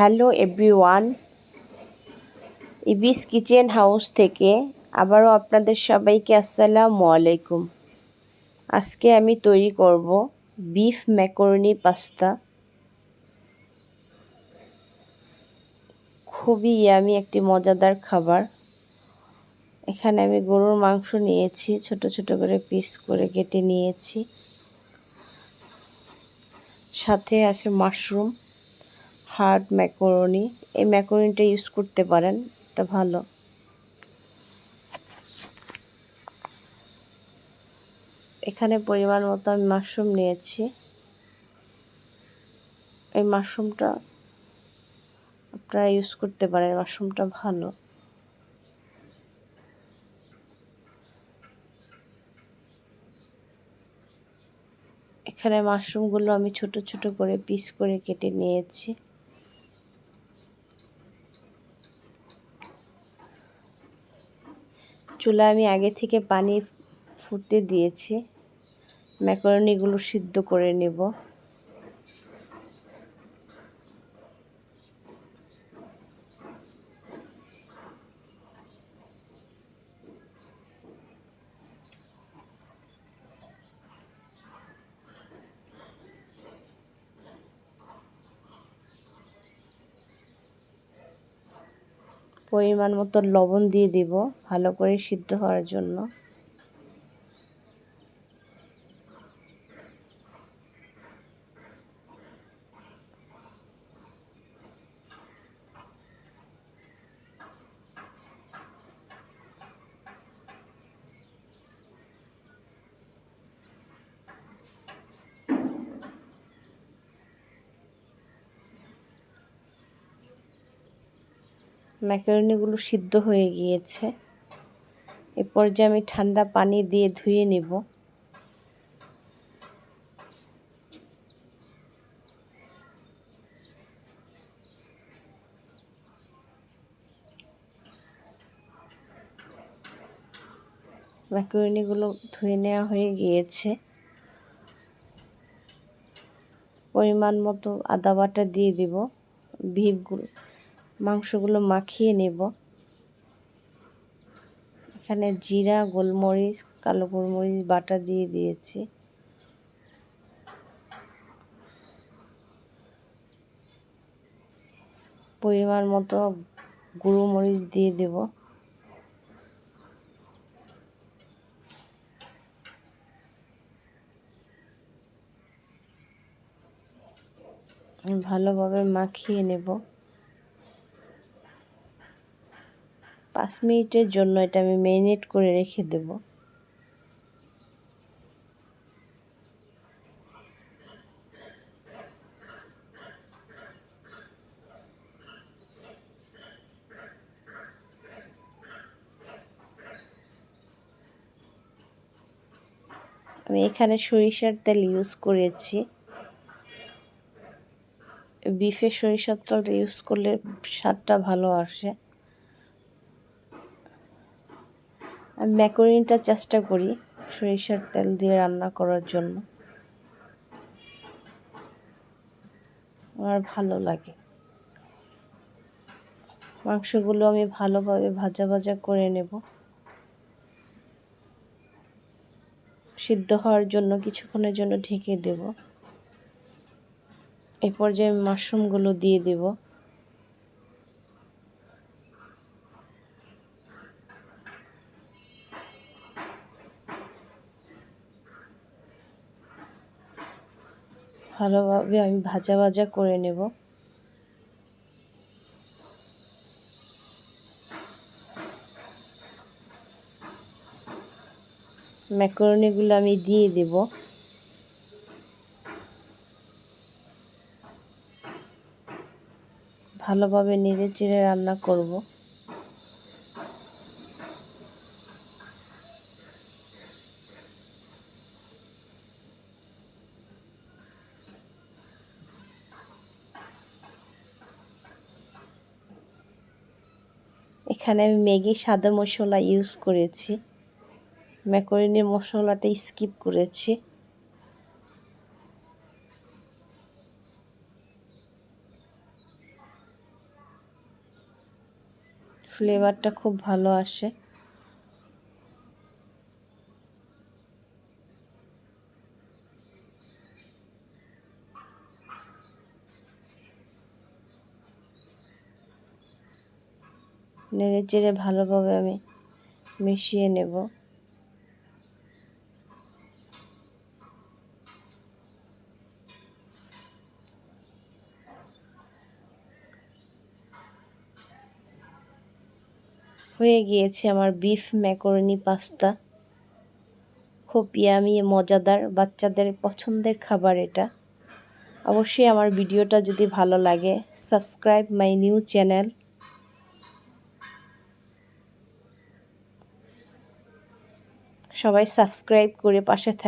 Hello everyone, Ibis kitchen house থেকে আবারও আপনাদের সবাইকে আসসালামু আলাইকুম। আজকে আমি তৈরি করব বিফ ম্যাকরনি পাস্তা। খুবই ইয়ামি, একটি মজাদার খাবার। এখানে আমি গরুর মাংস নিয়েছি, ছোট ছোট করে পিস করে কেটে নিয়েছি। সাথে আছে মাশরুম। হার্ড ম্যাকরনি এই ম্যাকরনিটা ইউজ করতে পারেন, এটা ভালো। এখানে পরিমাণ মতো আমি মাশরুম নিয়েছি। এই মাশরুমটা আপনারা ইউজ করতে পারেন মাশরুমটা ভালো। এখানে মাশরুমগুলো আমি ছোট ছোট করে পিস করে কেটে নিয়েছি। চুলা আমি আগে থেকে পানি ফুটতে দিয়েছি। ম্যাকারনিগুলো সিদ্ধ করে নেব। পরিমাণ মতো লবণ দিয়ে দিব ভালো করে সিদ্ধ হওয়ার জন্য। ম্যাকারনিগুলো সিদ্ধ হয়ে গিয়েছে। এ পর্যায়ে আমি ঠান্ডা পানি দিয়ে ধুয়ে নেব। ম্যাকারনিগুলো ধুয়ে নেওয়া হয়ে গিয়েছে। পরিমাণ মতো আদা বাটা দিয়ে দিব। ভিপগুলো মাংসগুলো মাখিয়ে নেব। এখানে জিরা, গোলমরিচ, কালো গোলমরিচ, বাটা দিয়ে দিয়েছি। পরিমাণ মতো গুঁড়ো মরিচ দিয়ে দেব। ভালোভাবে মাখিয়ে নেব। পাঁচ মিনিটের জন্য এটা আমি ম্যারিনেট করে রেখে দেব। আমি এখানে সরিষার তেল ইউজ করেছি। বিফে সরিষার তেল ইউজ করলে স্বাদটা ভালো আসে। আমি ম্যাকোরিনটা চেষ্টা করি সরিষার তেল দিয়ে রান্না করার জন্য। আমার ভালো লাগে। মাংসগুলো আমি ভালোভাবে ভাজা ভাজা করে নেব। সিদ্ধ হওয়ার জন্য, কিছুক্ষণের জন্য ঢেকে দেব। এই পর্যায়ে মাশরুমগুলো দিয়ে দেবো। ভালোভাবে আমি ভাজা ভাজা করে নেব। ম্যাকরনিগুলো আমি দিয়ে দেব। ভালোভাবে নেড়ে চেড়ে রান্না করব। এখানে আমি ম্যাগি, সাদা মশলা ইউজ করেছি। ম্যাকরিনের মশলাটা স্কিপ করেছি। ফ্লেভারটা খুব ভালো আসে। নেড়ে চেড়ে ভালোভাবে আমি মিশিয়ে নেব। হয়ে গিয়েছে আমার বিফ ম্যাকরনি পাস্তা। খুব ইয়ামি, মজাদার, বাচ্চাদের পছন্দের খাবার এটা। অবশ্যই আমার ভিডিওটা যদি ভালো লাগে, সাবস্ক্রাইব মাই নিউ চ্যানেল। সবাই সাবস্ক্রাইব করে পাশে থাক